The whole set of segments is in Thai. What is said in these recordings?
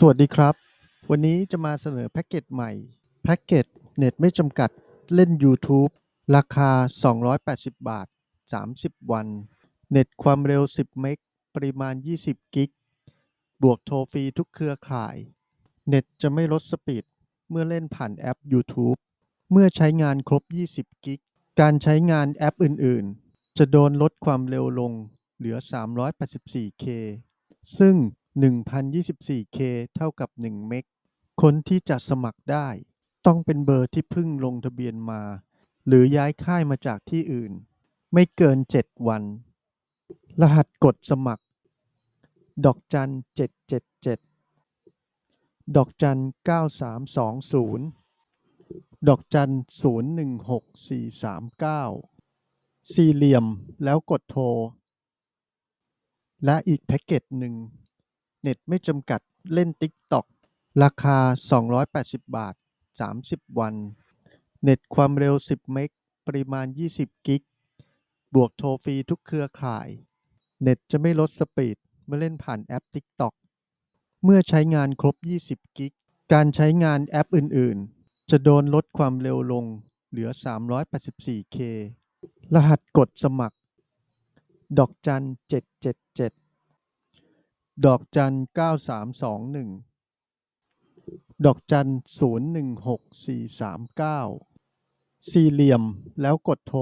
สวัสดีครับ วันนี้จะมาเสนอแพ็กเกจใหม่แพ็กเกจเน็ตไม่จำกัดเล่น YouTube ราคา 280 บาท 30 วัน เน็ตความเร็ว 10 เมกปริมาณ 20 กิก บวกโทรฟรีทุกเครือข่าย เน็ตจะไม่ลดสปีด เมื่อเล่นผ่านแอป YouTube เมื่อใช้งานครบ 20 กิก การใช้งานแอปอื่น ๆ จะโดนลดความเร็วลงเหลือ 384K ซึ่ง 1024K เท่ากับ 1 เมก คนที่จะสมัครได้ ต้องเป็นเบอร์ที่เพิ่งลงทะเบียนมา หรือย้ายค่ายมาจากที่อื่น ไม่เกิน 7 วัน รหัสกดสมัคร ดอกจัน 777 ดอกจัน 9320 ดอกจัน 016439 สี่เหลี่ยมแล้วกดโทร และอีกแพ็กเกจหนึ่ง น็ตไม่จำกัดเล่น TikTok ราคา 280 บาท 30 วัน เน็ตความเร็ว 10 เมกปริมาณ 20 กิก บวกโทรฟรีทุกเครือข่าย เน็ตจะไม่ลดสปีดเมื่อเล่นผ่านแอป TikTok เมื่อใช้งานครบ 20 กิก การใช้งานแอปอื่น ๆ จะโดนลดความเร็วลงเหลือ 384K รหัสกดสมัคร ดอกจัน 777 ดอกจัน9321ดอกจัน016439สี่เหลี่ยมแล้วกดโทร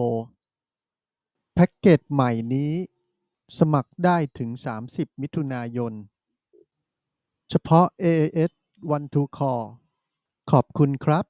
แพ็กเกจใหม่นี้ สมัครได้ถึง 30 มิถุนายน เฉพาะ AAS One to Call ขอบคุณครับ